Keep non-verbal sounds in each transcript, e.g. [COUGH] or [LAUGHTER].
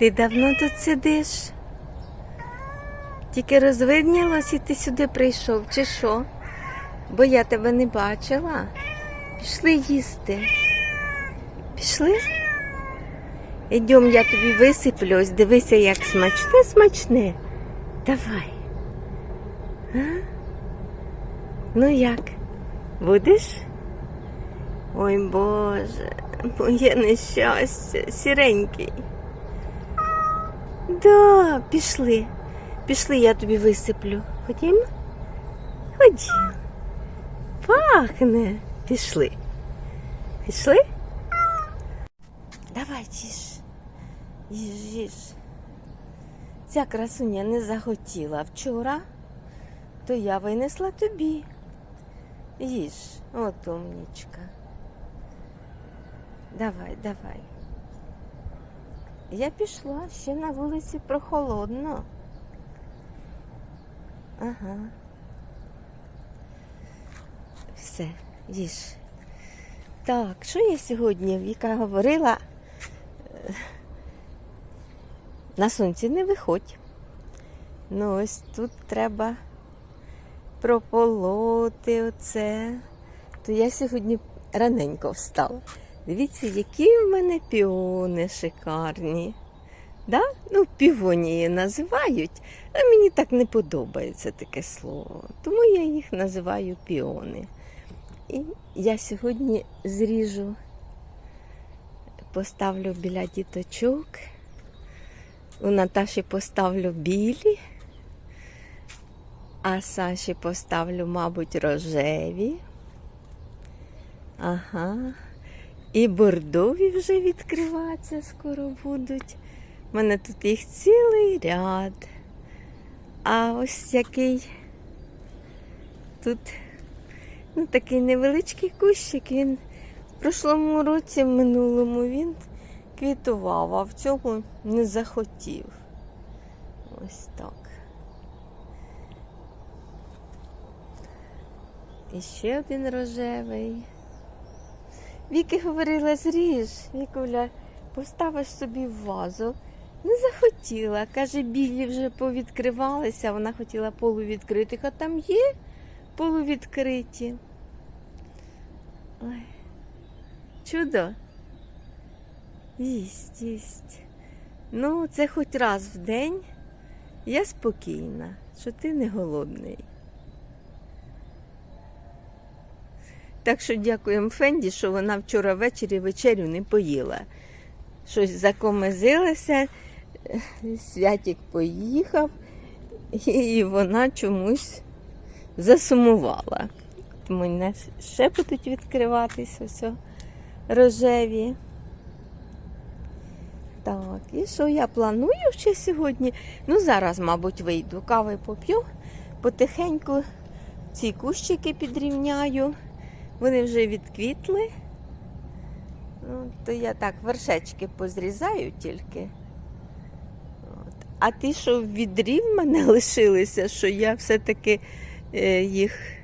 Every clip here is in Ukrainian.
Ти давно тут сидиш? Тільки розвиднілось і ти сюди прийшов, чи що? Бо я тебе не бачила. Пішли їсти. Пішли? Ідем, я тобі висиплю, ось дивися, як смачне, смачне. Давай. А? Ну як? Будеш? Ой Боже, моє нещастя, сіренький. Да, пішли. Пішли, я тобі висиплю. Ходім? Ходім. Пахне. Пішли. Пішли? Давай їж. Їж, їж. Ця красуня не захотіла вчора, то я винесла тобі. Їж, от умнічка. Давай, давай. Я пішла, ще на вулиці прохолодно. Ага. Все, їж. Так, що я сьогодні, Віка говорила, на сонці не виходь. Ну, ось тут треба прополоти оце. То я сьогодні раненько встала. Дивіться, які в мене піони шикарні. Да? Ну, півонії називають, а мені так не подобається таке слово. Тому я їх називаю піони. І я сьогодні зріжу, поставлю біля діточок. У Наташі поставлю білі, а Саші поставлю, мабуть, рожеві. Ага. І бордові вже відкриватися скоро будуть. У мене тут їх цілий ряд. А ось який тут ну, такий невеличкий кущик. Він в прошлому році, в минулому, він квітував, а в цьому не захотів. Ось так. І ще один рожевий. Віки говорила, зріж, Вікуля, поставиш собі в вазу. Не захотіла. Каже, білі вже повідкривалися, вона хотіла полувідкритих, а там є полувідкриті. Ой, чудо. Їсть, їсть. Ну, це хоч раз в день. Я спокійна, що ти не голодний. Так що дякуємо Фенді, що вона вчора ввечері вечерю не поїла. Щось закомизилася, святік поїхав, і вона чомусь засумувала. Тому не ще будуть відкриватися все рожеві. Так, і що я планую ще сьогодні? Ну, зараз, мабуть, вийду, кави поп'ю, потихеньку ці кущики підрівняю. Вони вже відквітли. Ну, то я так вершечки позрізаю тільки. От. А ті, що в відрі мене [LAUGHS] лишилися, що я все-таки е, їх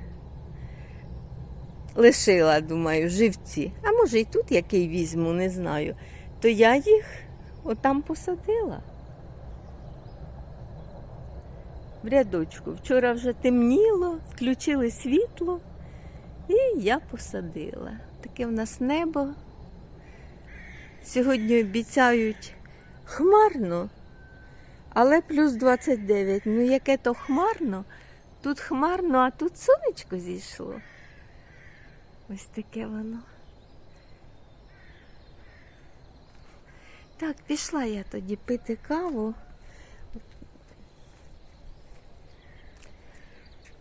лишила, думаю, живці. А може і тут який візьму, не знаю. То я їх отам посадила. В рядочку. Вчора вже темніло, включили світло. І я посадила. Таке в нас небо. Сьогодні обіцяють хмарно, але плюс 29. Ну, яке то хмарно. Тут хмарно, а тут сонечко зійшло. Ось таке воно. Так, пішла я тоді пити каву.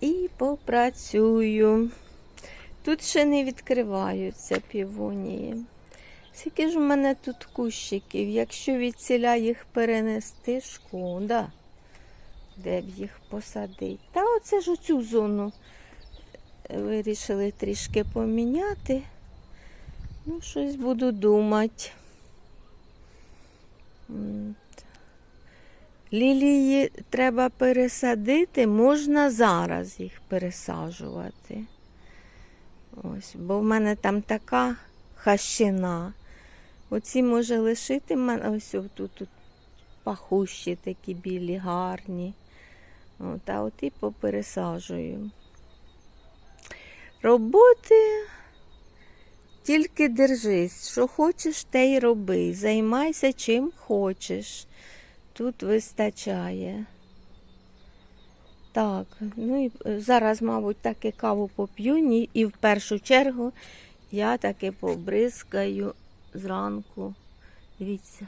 І попрацюю. Тут ще не відкриваються півонії. Скільки ж у мене тут кущиків? Якщо від ціля їх перенести, шкода, де б їх посадити. Та оце ж оцю зону вирішили трішки поміняти. Ну, щось буду думати. Лілії треба пересадити, можна зараз їх пересаджувати. Ось, бо в мене там така хащина. Оці може лишити мене ось тут, тут пахущі такі білі, гарні. От, а от і попересаджую. Роботи тільки держись, що хочеш, те й роби. Займайся чим хочеш. Тут вистачає. Так, ну і е, зараз, мабуть, таки каву поп'ю, і в першу чергу я таки побризкаю зранку. Дивіться,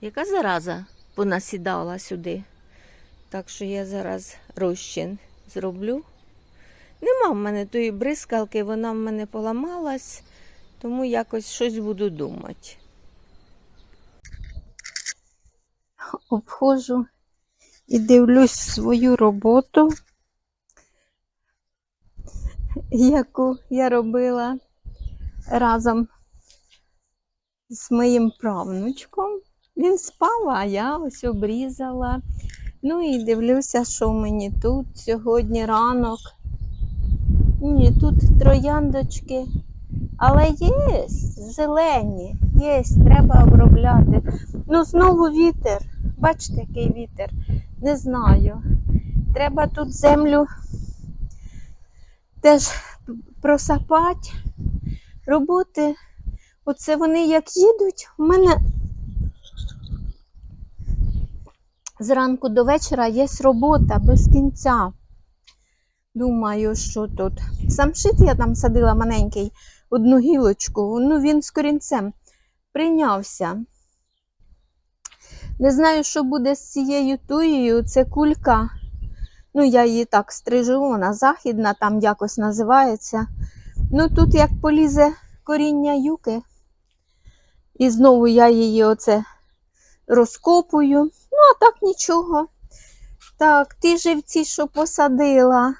яка зараза понасідала сюди. Так що я зараз розчин зроблю. Нема в мене тої бризкалки, вона в мене поламалась, тому якось щось буду думати. Обходжу і дивлюсь свою роботу, яку я робила разом з моїм правнучком. Він спав, а я ось обрізала. Ну і дивлюся, що мені тут сьогодні ранок. Ні, тут трояндочки. Але є зелені, є, треба обробляти. Ну, знову вітер. Бачите, який вітер? Не знаю. Треба тут землю теж просапати. Роботи. Оце вони як їдуть, у мене зранку до вечора є робота без кінця. Думаю, що тут. Самшит я там садила маленький, одну гілочку, ну він з корінцем прийнявся. Не знаю, що буде з цією туєю. Це кулька. Ну, я її так стрижу, вона західна, там якось називається. Ну, тут як полізе коріння юки. І знову я її оце розкопую. Ну, а так нічого. Так, ті живці, що посадила,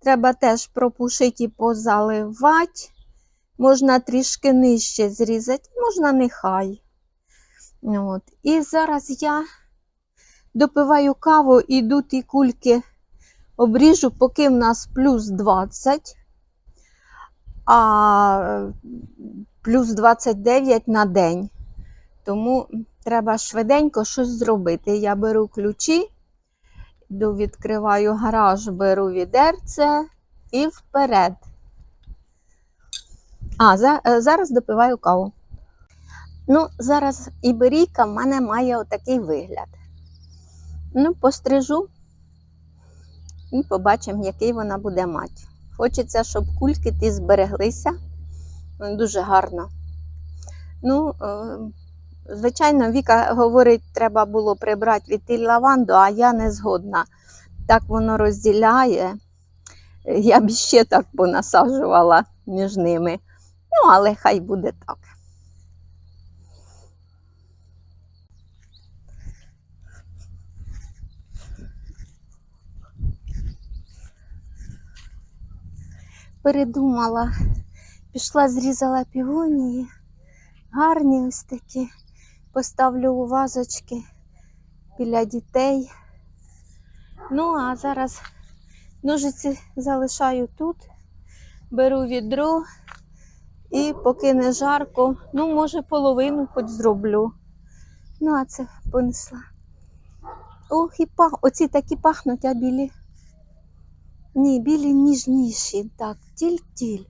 треба теж пропушити і позаливати. Можна трішки нижче зрізати, можна нехай. От. І зараз я допиваю каву, іду ті кульки обріжу, поки в нас плюс 20, а плюс 29 на день. Тому треба швиденько щось зробити. Я беру ключі, йду, відкриваю гараж, беру відерце і вперед. А, е, зараз допиваю каву. Ну, зараз іберійка в мене має отакий вигляд. Ну, пострижу і побачимо, який вона буде мати. Хочеться, щоб кульки ті збереглися. Дуже гарно. Ну, е, звичайно, Віка говорить, треба було прибрати від лаванду, а я не згодна. Так воно розділяє. Я б ще так понасаджувала між ними. Ну, але хай буде так. Передумала, пішла, зрізала півонії, гарні ось такі. Поставлю у вазочки біля дітей. Ну, а зараз ножиці залишаю тут, беру відро і поки не жарко, ну, може, половину хоч зроблю. Ну, а це понесла. Ох, і пах. Оці такі пахнуть, а білі. Ні, білі ніжніші, так, тіль-тіль.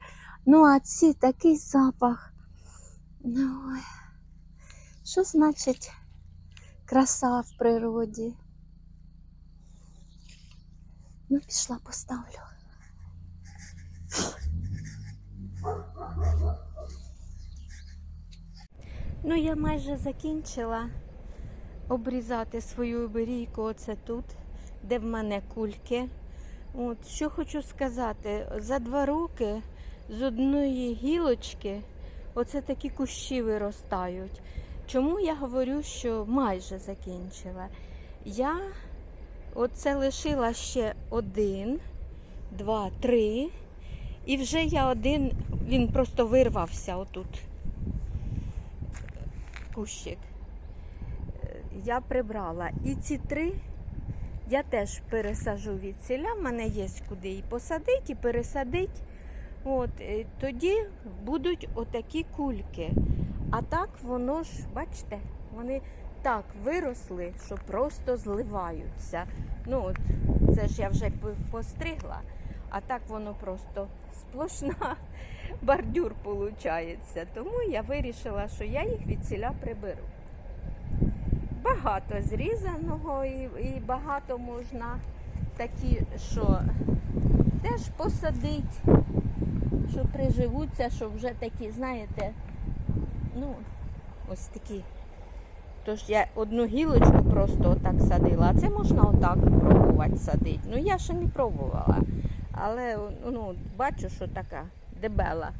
Ну, а ці такий запах. Ну. Що значить краса в природі? Ну, пішла, поставлю. Ну, я майже закінчила обрізати свою оберійку оце тут, де в мене кульки. От, що хочу сказати, за два роки з одної гілочки оце такі кущі виростають. Чому я говорю, що майже закінчила? Я оце лишила ще один, два, три. І вже я один, він просто вирвався отут. Кущик. Е, Я прибрала. І ці три я теж пересажу від селя. В мене є куди і посадити, і пересадити. От, е, тоді будуть отакі кульки. А так воно ж, бачите, вони так виросли, що просто зливаються. Ну, от, це ж я вже постригла, а так воно просто сплошна бордюр виходить. Тому я вирішила, що я їх від ціля приберу. Багато зрізаного і, і багато можна такі, що теж посадить, що приживуться, що вже такі, знаєте, ну, ось такі. Тож я одну гілочку просто отак садила, а це можна отак пробувати садити. Ну я ще не пробувала. Але ну, бачу, що така дебела.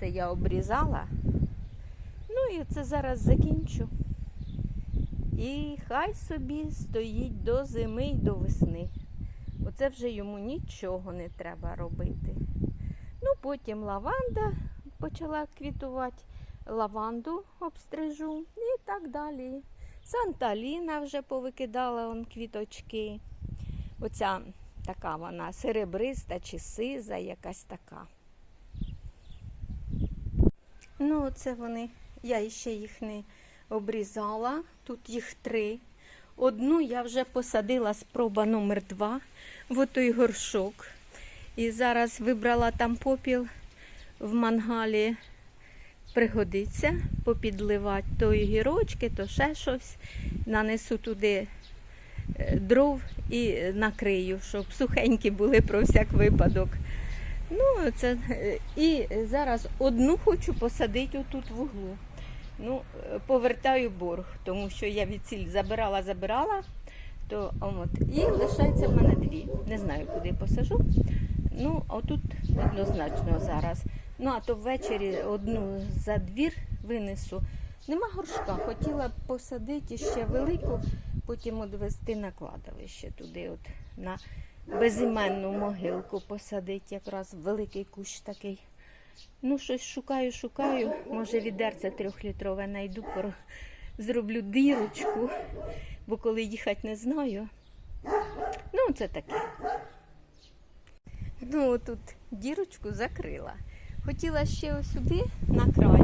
Це я обрізала. Ну і це зараз закінчу. І хай собі стоїть до зими і до весни. Оце вже йому нічого не треба робити. Ну, потім лаванда почала квітувати, лаванду обстрижу і так далі. Санталіна вже повикидала он квіточки. Оця така вона серебриста чи сиза, якась така. Ну, це вони. Я ще їх не обрізала. Тут їх три. Одну я вже посадила спроба номер два в той горшок. І зараз вибрала там попіл в мангалі. Пригодиться попідливати то гірочки, то ще щось. Нанесу туди е, дров і накрию, щоб сухенькі були про всяк випадок. Ну, це, е, і зараз одну хочу посадити отут в углу. Ну, е, повертаю борг, тому що я від ціль забирала, забирала, то от. І лишається в мене дві. Не знаю, куди посажу. Ну, отут однозначно зараз. Ну, а то ввечері одну за двір винесу. Нема горшка. Хотіла б посадити ще велику, потім відвести на кладовище туди, от на безіменну могилку посадити, якраз великий кущ такий. Ну, щось шукаю, шукаю. Може, відерце трьохлітрове знайду, пор- зроблю дірочку, бо коли їхати не знаю. Ну, це таке. Ну, тут дірочку закрила. Хотіла ще ось сюди на край,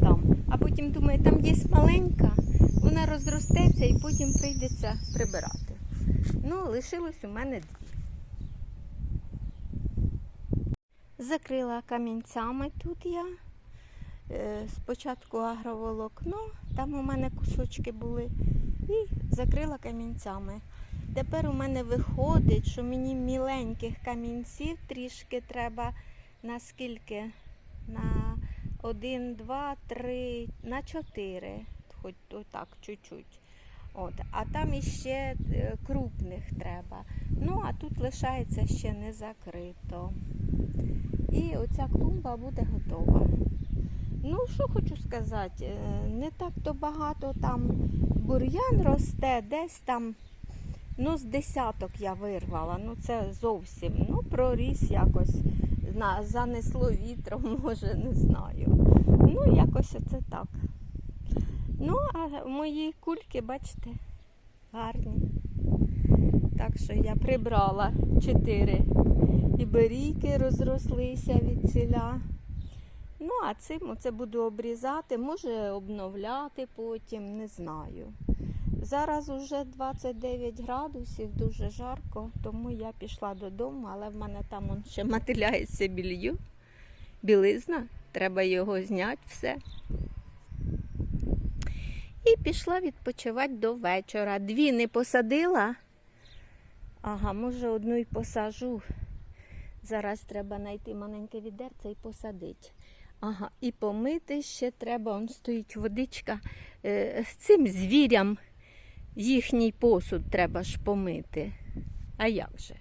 там, а потім думаю, там є маленька, вона розростеться і потім прийдеться прибирати. Ну, лишилось у мене дві. Закрила камінцями тут я. Е, Спочатку агроволокно, там у мене кусочки були, і закрила камінцями. Тепер у мене виходить, що мені міленьких камінців трішки треба на скільки? На один, два, три, на чотири, хоч отак чуть-чуть. От, а там іще е, крупних треба. Ну, а тут лишається ще не закрито. І оця клумба буде готова. Ну, що хочу сказати, е, не так то багато там бур'ян росте, десь там, ну, з десяток я вирвала. Ну, це зовсім, ну, проріс якось, на, занесло вітром, [LAUGHS] може, не знаю. Ну, якось оце так. Ну, а мої кульки, бачите, гарні. Так що я прибрала чотири іберійки розрослися від ціля. Ну, а цим оце буду обрізати, може обновляти потім, не знаю. Зараз уже 29 градусів, дуже жарко, тому я пішла додому, але в мене там он ще мотиляється білью. Білизна, треба його зняти все. І пішла відпочивати до вечора. Дві не посадила. Ага, може одну і посажу. Зараз треба знайти маленьке відерце і посадити. Ага, і помити ще треба, он стоїть водичка. Е, з цим звірям їхній посуд треба ж помити. А як же?